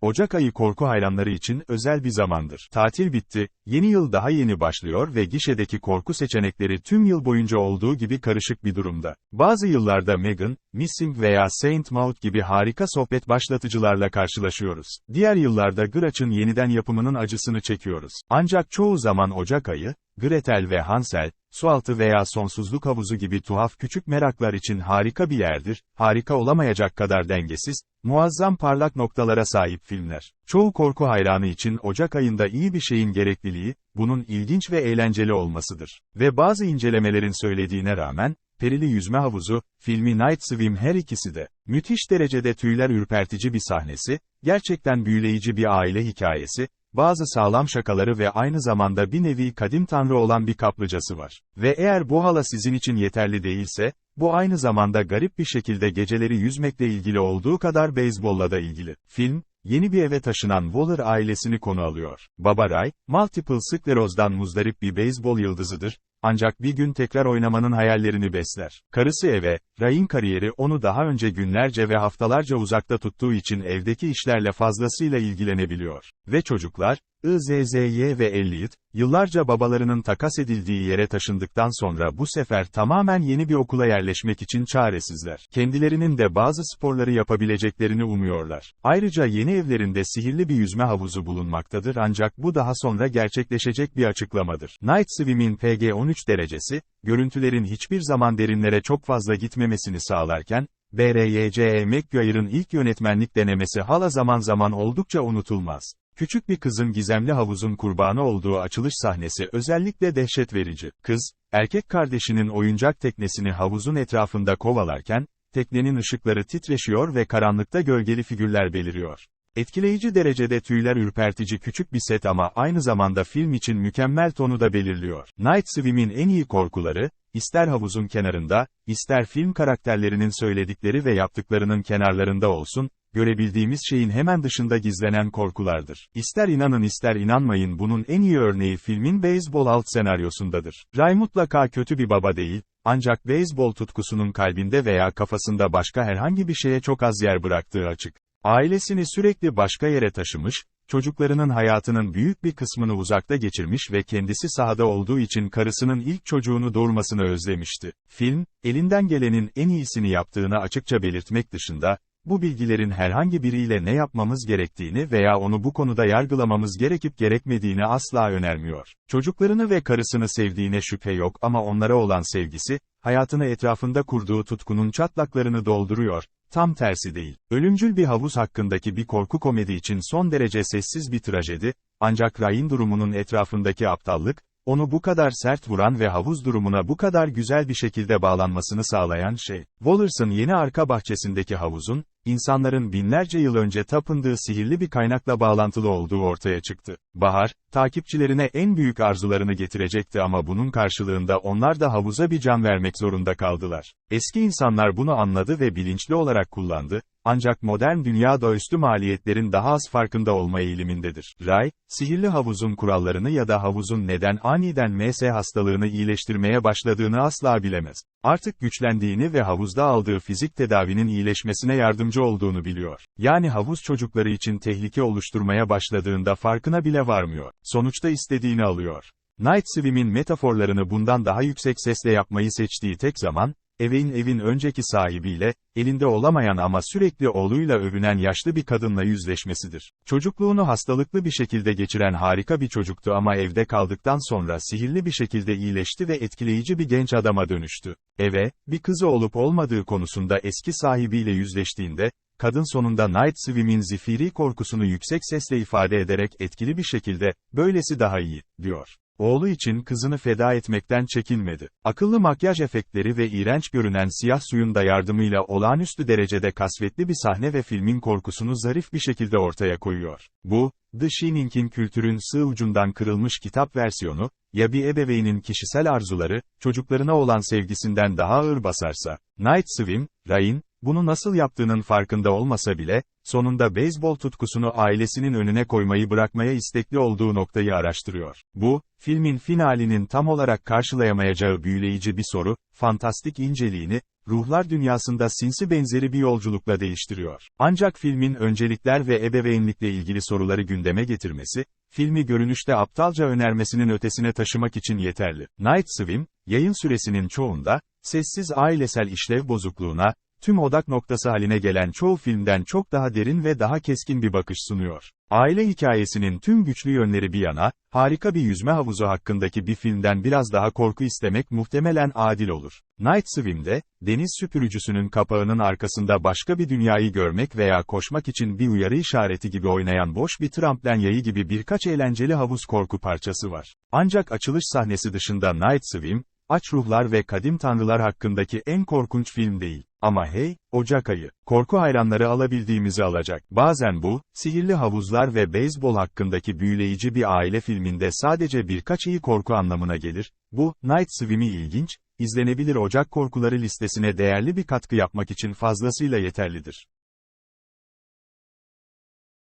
Ocak ayı korku hayranları için özel bir zamandır. Tatil bitti, yeni yıl daha yeni başlıyor ve gişedeki korku seçenekleri tüm yıl boyunca olduğu gibi karışık bir durumda. Bazı yıllarda Megan, Missing veya Saint Maud gibi harika sohbet başlatıcılarla karşılaşıyoruz. Diğer yıllarda Gıraç'ın yeniden yapımının acısını çekiyoruz. Ancak çoğu zaman Ocak ayı, Gretel ve Hansel, sualtı veya sonsuzluk havuzu gibi tuhaf küçük meraklar için harika bir yerdir, harika olamayacak kadar dengesiz, muazzam parlak noktalara sahip filmler. Çoğu korku hayranı için Ocak ayında iyi bir şeyin gerekliliği, bunun ilginç ve eğlenceli olmasıdır. Ve bazı incelemelerin söylediğine rağmen, Perili Yüzme Havuzu, filmi Night Swim her ikisi de, müthiş derecede tüyler ürpertici bir sahnesi, gerçekten büyüleyici bir aile hikayesi, bazı sağlam şakaları ve aynı zamanda bir nevi kadim tanrı olan bir kaplıcası var. Ve eğer bu hala sizin için yeterli değilse, bu aynı zamanda garip bir şekilde geceleri yüzmekle ilgili olduğu kadar beyzbolla da ilgili. Film, yeni bir eve taşınan Waller ailesini konu alıyor. Baba Ray, multiple sklerozdan muzdarip bir beyzbol yıldızıdır, ancak bir gün tekrar oynamanın hayallerini besler. Karısı eve, Ray'in kariyeri onu daha önce günlerce ve haftalarca uzakta tuttuğu için evdeki işlerle fazlasıyla ilgilenebiliyor. Ve çocuklar, IZZY ve Elliot, yıllarca babalarının takas edildiği yere taşındıktan sonra bu sefer tamamen yeni bir okula yerleşmek için çaresizler. Kendilerinin de bazı sporları yapabileceklerini umuyorlar. Ayrıca yeni evlerinde sihirli bir yüzme havuzu bulunmaktadır ancak bu daha sonra gerçekleşecek bir açıklamadır. Night Swim'in PG-13 derecesi, görüntülerin hiçbir zaman derinlere çok fazla gitmemesini sağlarken, BRYCE McGuire'ın ilk yönetmenlik denemesi hala zaman zaman oldukça unutulmaz. Küçük bir kızın gizemli havuzun kurbanı olduğu açılış sahnesi özellikle dehşet verici. Kız, erkek kardeşinin oyuncak teknesini havuzun etrafında kovalarken, teknenin ışıkları titreşiyor ve karanlıkta gölgeli figürler beliriyor. Etkileyici derecede tüyler ürpertici küçük bir set ama aynı zamanda film için mükemmel tonu da belirliyor. Night Swim'in en iyi korkuları, ister havuzun kenarında, ister film karakterlerinin söyledikleri ve yaptıklarının kenarlarında olsun, görebildiğimiz şeyin hemen dışında gizlenen korkulardır. İster inanın ister inanmayın bunun en iyi örneği filmin beyzbol alt senaryosundadır. Ray mutlaka kötü bir baba değil, ancak beyzbol tutkusunun kalbinde veya kafasında başka herhangi bir şeye çok az yer bıraktığı açık. Ailesini sürekli başka yere taşımış, çocuklarının hayatının büyük bir kısmını uzakta geçirmiş ve kendisi sahada olduğu için karısının ilk çocuğunu doğurmasını özlemişti. Film, elinden gelenin en iyisini yaptığını açıkça belirtmek dışında, bu bilgilerin herhangi biriyle ne yapmamız gerektiğini veya onu bu konuda yargılamamız gerekip gerekmediğini asla önermiyor. Çocuklarını ve karısını sevdiğine şüphe yok ama onlara olan sevgisi, hayatını etrafında kurduğu tutkunun çatlaklarını dolduruyor, tam tersi değil. Ölümcül bir havuz hakkındaki bir korku komedi için son derece sessiz bir trajedi, ancak Ryan durumunun etrafındaki aptallık, onu bu kadar sert vuran ve havuz durumuna bu kadar güzel bir şekilde bağlanmasını sağlayan şey, Wallers'ın yeni arka bahçesindeki havuzun, insanların binlerce yıl önce tapındığı sihirli bir kaynakla bağlantılı olduğu ortaya çıktı. Bahar, takipçilerine en büyük arzularını getirecekti ama bunun karşılığında onlar da havuza bir can vermek zorunda kaldılar. Eski insanlar bunu anladı ve bilinçli olarak kullandı, ancak modern dünya doğaüstü maliyetlerin daha az farkında olma eğilimindedir. Ray, sihirli havuzun kurallarını ya da havuzun neden aniden MS hastalığını iyileştirmeye başladığını asla bilemez. Artık güçlendiğini ve havuzda aldığı fizik tedavinin iyileşmesine yardımcı olduğunu biliyor. Yani havuz çocukları için tehlike oluşturmaya başladığında farkına bile varmıyor. Sonuçta istediğini alıyor. Night Swim'in metaforlarını bundan daha yüksek sesle yapmayı seçtiği tek zaman, Eveyn evin önceki sahibiyle, elinde olamayan ama sürekli oğluyla övünen yaşlı bir kadınla yüzleşmesidir. Çocukluğunu hastalıklı bir şekilde geçiren harika bir çocuktu ama evde kaldıktan sonra sihirli bir şekilde iyileşti ve etkileyici bir genç adama dönüştü. Eve, bir kızı olup olmadığı konusunda eski sahibiyle yüzleştiğinde, kadın sonunda Night Swim'in zifiri korkusunu yüksek sesle ifade ederek etkili bir şekilde, böylesi daha iyi, diyor. Oğlu için kızını feda etmekten çekinmedi. Akıllı makyaj efektleri ve iğrenç görünen siyah suyun da yardımıyla olağanüstü derecede kasvetli bir sahne ve filmin korkusunu zarif bir şekilde ortaya koyuyor. Bu, The Shining'in kültürün sığ ucundan kırılmış kitap versiyonu, ya bir ebeveynin kişisel arzuları, çocuklarına olan sevgisinden daha ağır basarsa, Night Swim, Ryan, bunu nasıl yaptığının farkında olmasa bile, sonunda beyzbol tutkusunu ailesinin önüne koymayı bırakmaya istekli olduğu noktayı araştırıyor. Bu, filmin finalinin tam olarak karşılayamayacağı büyüleyici bir soru, fantastik inceliğini, ruhlar dünyasında sinsi benzeri bir yolculukla değiştiriyor. Ancak filmin öncelikler ve ebeveynlikle ilgili soruları gündeme getirmesi, filmi görünüşte aptalca önermesinin ötesine taşımak için yeterli. Night Swim, yayın süresinin çoğunda, sessiz ailesel işlev bozukluğuna, tüm odak noktası haline gelen çoğu filmden çok daha derin ve daha keskin bir bakış sunuyor. Aile hikayesinin tüm güçlü yönleri bir yana, harika bir yüzme havuzu hakkındaki bir filmden biraz daha korku istemek muhtemelen adil olur. Night Swim'de, deniz süpürücüsünün kapağının arkasında başka bir dünyayı görmek veya koşmak için bir uyarı işareti gibi oynayan boş bir tramplen yayı gibi birkaç eğlenceli havuz korku parçası var. Ancak açılış sahnesi dışında Night Swim, aç ruhlar ve kadim tanrılar hakkındaki en korkunç film değil. Ama hey, Ocak ayı, korku hayranları alabildiğimizi alacak. Bazen bu, sihirli havuzlar ve beyzbol hakkındaki büyüleyici bir aile filminde sadece birkaç iyi korku anlamına gelir. Bu, Night Swim'i ilginç, izlenebilir Ocak korkuları listesine değerli bir katkı yapmak için fazlasıyla yeterlidir.